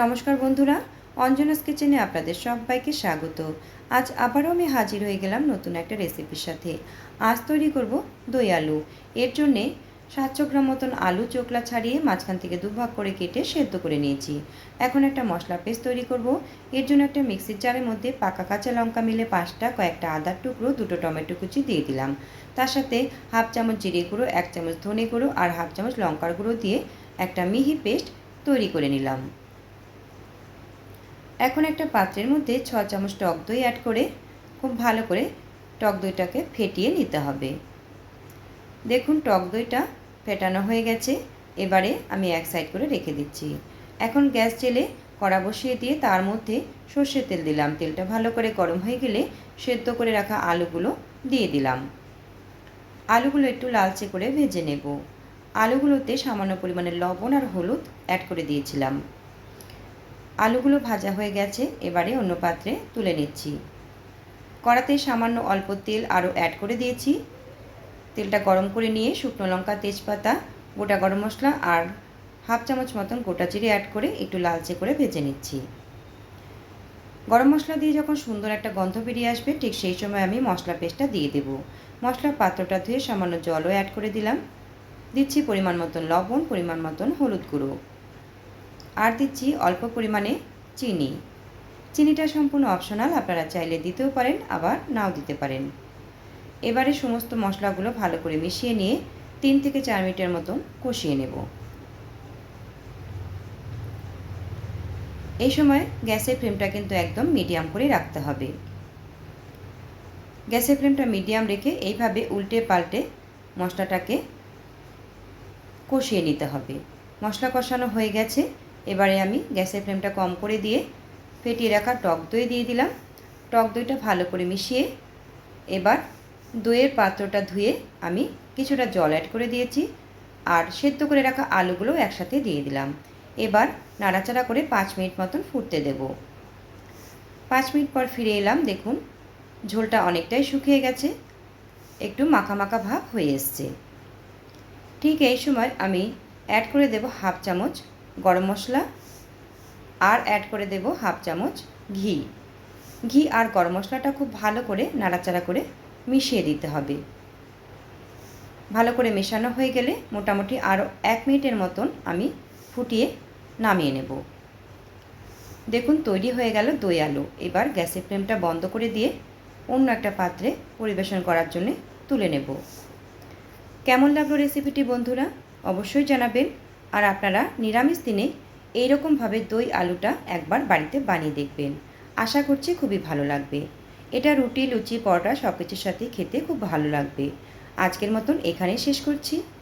নমস্কার বন্ধুরা, অঞ্জনাস কিচেনে আপনাদের সবাইকে স্বাগত। আজ আবারও আমি হাজির হয়ে গেলাম নতুন একটা রেসিপির সাথে। আজ তৈরি করব দই আলু। এর জন্যে সাতশো গ্রাম মতন আলু চোকলা ছাড়িয়ে মাঝখান থেকে দুভাগ করে কেটে সেদ্ধ করে নিয়েছি। এখন একটা মশলা পেস্ট তৈরি করব। এর জন্য একটা মিক্সির জারের মধ্যে পাকা কাঁচা লঙ্কা মিলে পাঁচটা, কয়েকটা আদার টুকরো, দুটো টমেটো কুচি দিয়ে দিলাম। তার সাথে হাফ চামচ জিরে গুঁড়ো, এক চামচ ধনে গুঁড়ো আর হাফ চামচ লঙ্কার গুঁড়ো দিয়ে একটা মিহি পেস্ট তৈরি করে নিলাম। এখন একটা পাত্রের মধ্যে ছ চামচ টক দই অ্যাড করে খুব ভালো করে টক দইটাকে ফেটিয়ে নিতে হবে। দেখুন টক দইটা ফেটানো হয়ে গেছে। এবারে আমি এক সাইড করে রেখে দিচ্ছি। এখন গ্যাস জেলে কড়া বসিয়ে দিয়ে তার মধ্যে সর্ষের তেল দিলাম। তেলটা ভালো করে গরম হয়ে গেলে সেদ্ধ করে রাখা আলুগুলো দিয়ে দিলাম। আলুগুলো একটু লালচে করে ভেজে নেব। আলুগুলোতে সামান্য পরিমাণে লবণ আর হলুদ অ্যাড করে দিয়েছিলাম। আলুগুলো ভাজা হয়ে গেছে, এবারে অন্য পাত্রে তুলে নিচ্ছি। কড়াতে সামান্য অল্প তেল আরও অ্যাড করে দিয়েছি। তেলটা গরম করে নিয়ে শুকনো লঙ্কা, তেজপাতা, গোটা গরম মশলা আর হাফ চামচ মতন গোটা জিরে অ্যাড করে একটু লালচে করে ভেজে নিচ্ছি। গরম মশলা দিয়ে যখন সুন্দর একটা গন্ধ বেরিয়ে আসবে, ঠিক সেই সময় আমি মশলা পেস্টটা দিয়ে দেব। মশলার পাত্রটা ধুয়ে সামান্য জলও অ্যাড করে দিলাম। দিচ্ছি পরিমাণ মতন লবণ, পরিমাণ মতন হলুদ গুঁড়ো। আর দিচ্ছি অল্প পরিমাণে চিনি। চিনিটা সম্পূর্ণ অপশনাল আপনারা চাইলে দিতেও পারেন, আবার নাও দিতে পারেন। এবারে সমস্ত মশলাগুলো ভালো করে মিশিয়ে নিয়ে তিন থেকে চার মিনিটের মতন কষিয়ে নেব। এই সময় গ্যাসের ফ্লেমটা কিন্তু একদম মিডিয়াম করে রাখতে হবে। গ্যাসের ফ্লেমটা মিডিয়াম রেখে এইভাবে উল্টে পাল্টে মশলাটাকে কষিয়ে নিতে হবে। মশলা কষানো হয়ে গেছে এবারে আমি গ্যাসের ফ্লেমটা কম করে দিয়ে ফেটিয়ে রাখা টক দই দিয়ে দিলাম। টক দইটা ভালো করে মিশিয়ে এবার দইয়ের পাত্রটা ধুয়ে আমি কিছুটা জল অ্যাড করে দিয়েছি আর সেদ্ধ করে রাখা আলুগুলো একসাথে দিয়ে দিলাম। এবার নাড়াচাড়া করে পাঁচ মিনিট মতন ফুটতে দেব। পাঁচ মিনিট পর ফিরে এলাম, দেখুন ঝোলটা অনেকটাই শুকিয়ে গেছে। একটু মাখা মাখা ভাব হয়ে এসছে। ঠিক এই সময় আমি অ্যাড করে দেব হাফ চামচ গরম মশলা আর অ্যাড করে দেব হাফ চামচ ঘি। ঘি আর গরম মশলাটা খুব ভালো করে নাড়াচাড়া করে মিশিয়ে দিতে হবে। ভালো করে মেশানো হয়ে গেলে মোটামুটি আরও এক মিনিটের মতন আমি ফুটিয়ে নামিয়ে নেব। দেখুন, তৈরি হয়ে গেল দই আলু। এবার গ্যাসের ফ্লেমটা বন্ধ করে দিয়ে অন্য একটা পাত্রে পরিবেশন করার জন্য তুলে নেব। কেমন লাগল রেসিপিটি বন্ধুরা? অবশ্যই জানাবেন। আর আপনারা নিরামিষ দিনে এইরকমভাবে দই, আলুটা একবার বাড়িতে বানিয়ে দেখবেন। আশা করছি খুবই ভালো লাগবে। এটা রুটি, লুচি, পরোটা সব কিছুর সাথে খেতে খুব ভালো লাগবে। আজকের মতন এখানেই শেষ করছি।